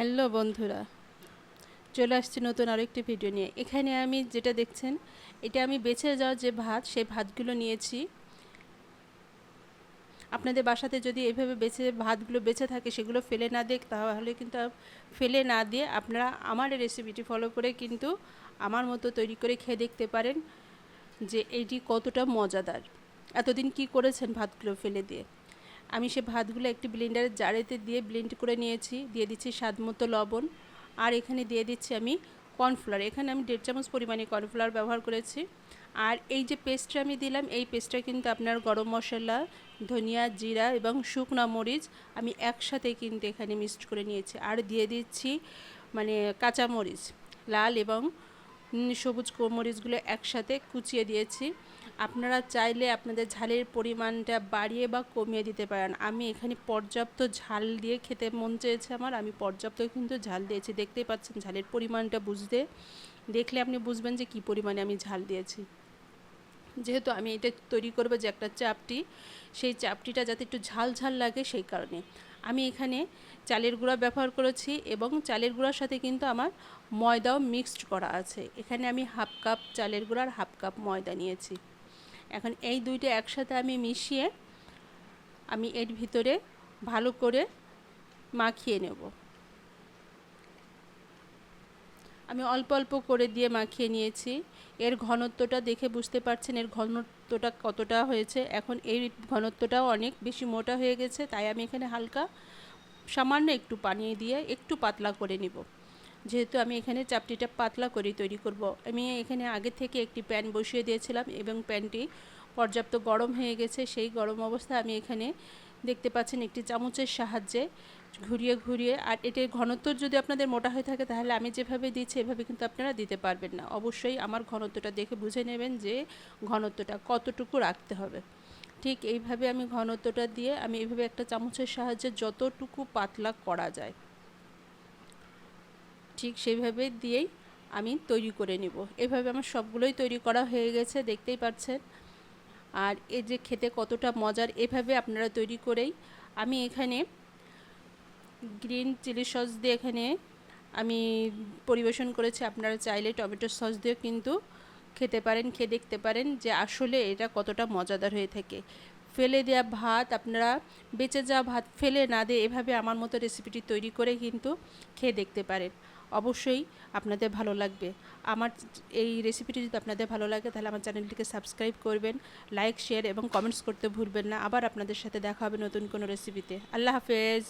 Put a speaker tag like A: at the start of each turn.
A: Hello বন্ধুরা, চলে আসছি নতুন আরেকটি ভিডিও নিয়ে। এখানে আমি যেটা দেখছেন, এটা আমি বেছে যাওয়া যে ভাত, সেই ভাতগুলো নিয়েছি। আপনাদের বাসাতে যদি এভাবে বেছে, ভাতগুলো বেছে থাকে, সেগুলো ফেলে না দেখ, তাহলে কিন্তু ফেলে না দিয়ে আপনারা আমার রেসিপিটি ফলো করে কিন্তু আমার মতো তৈরি করে খেয়ে দেখতে পারেন যে এইটি কতটা মজাদার। এতদিন কি করেছেন ভাতগুলো ফেলে দিয়ে? আমি সে ভাতগুলো একটি ব্লেন্ডারের জারেতে দিয়ে ব্লেন্ড করে নিয়েছি। দিয়ে দিচ্ছি স্বাদ মতো লবণ। আর এখানে দিয়ে দিচ্ছি আমি কর্নফ্লাওয়ার এখানে আমি দেড় চামচ পরিমাণে কর্নফ্লাওয়ার ব্যবহার করেছি। আর এই যে পেস্টটা আমি দিলাম, এই পেস্টটা কিন্তু আপনার গরম মশলা, ধনিয়া, জিরা এবং শুকনো মরিচ আমি একসাথে কিন্তু এখানে মিক্সড করে নিয়েছি। আর দিয়ে দিচ্ছি মানে কাঁচা মরিচ, লাল এবং সবুজ মরিচগুলো একসাথে কুচিয়ে দিয়েছি। আপনারা চাইলে আপনাদের ঝালের পরিমাণটা বাড়িয়ে বা কমিয়ে দিতে পারেন। আমি এখানে পর্যাপ্ত ঝাল দিয়ে খেতে মন চেয়েছে আমার। আমি পর্যাপ্ত কিন্তু ঝাল দিয়েছি। দেখতেই পাচ্ছেন ঝালের পরিমাণটা বুঝতে। দেখলে আপনি বুঝবেন যে কী পরিমাণে আমি ঝাল দিয়েছি। যেহেতু আমি এটা তৈরি করব যে একটা চাপটি, সেই চাপটিটা যাতে একটু ঝাল ঝাল লাগে সেই কারণে। আমি এখানে চালের গুঁড়া ব্যবহার করেছি এবং চালের গুঁড়ার সাথে কিন্তু আমার ময়দাও মিক্সড করা আছে। এখানে আমি হাফ কাপ চালের গুঁড়া আর হাফ কাপ ময়দা নিয়েছি। এখন এই দুইটা একসাথে আমি মিশিয়ে আমি এর ভিতরে ভালো করে মাখিয়ে নেব। আমি অল্প অল্প করে দিয়ে মাখিয়ে নিয়েছি। এর ঘনত্বটা দেখে বুঝতে পারছেন এর ঘনত্বটা কতটা হয়েছে। এখন এই ঘনত্বটাও অনেক বেশি মোটা হয়ে গেছে, তাই আমি এখানে হালকা সামান্য একটু পানি দিয়ে একটু পাতলা করে নিব। যেহেতু আমি এখানে চাপটিটা পাতলা করে তৈরি করব। আমি এখানে আগে থেকে একটি প্যান বসিয়ে দিয়েছিলাম এবং প্যানটি পর্যাপ্ত গরম হয়ে গেছে। সেই গরম অবস্থা আমি এখানে দেখতে পাচ্ছেন একটি চামচের সাহায্যে ঘুরিয়ে ঘুরিয়ে। আর এটির ঘনত্ব যদি আপনাদের মোটা হয়ে থাকে, তাহলে আমি যেভাবে দিচ্ছি, এভাবে কিন্তু আপনারা দিতে পারবেন না। অবশ্যই আমার ঘনত্বটা দেখে বুঝে নেবেন যে ঘনত্বটা কতটুকু রাখতে হবে। ঠিক এইভাবে আমি ঘনত্বটা দিয়ে আমি এইভাবে একটা চামচের সাহায্যে যতটুকু পাতলা করা যায়। ঠিক সেইভাবে দিয়েই আমি তৈরি করে নিব। এভাবে আমার সবগুলোই তৈরি করা হয়ে গেছে, দেখতেই পাচ্ছেন। আর এই যে খেতে কতটা মজার, এভাবে আপনারা তৈরি করেই আমি এখানে গ্রিন চিলি সস দিয়ে এখানে আমি পরিবেশন করেছি। আপনারা চাইলে টমেটো সস দিয়েও কিন্তু খেতে পারেন, খেয়ে দেখতে পারেন যে আসলে এটা কতটা মজাদার হয়ে থাকে। ফেলে দেওয়া ভাত, আপনারা বেঁচে যাওয়া ভাত ফেলে না দিয়ে এভাবে আমার মতো রেসিপিটি তৈরি করে কিন্তু খেয়ে দেখতে পারেন। অবশ্যই আপনাদের ভালো লাগবে। আমার এই রেসিপিটি যদি আপনাদের ভালো লাগে, তাহলে আমার চ্যানেলটিকে সাবস্ক্রাইব করবেন লাইক শেয়ার এবং কমেন্টস করতে ভুলবেন না। আবার আপনাদের সাথে দেখা হবে নতুন কোনো রেসিপিতে আল্লাহ হাফেজ।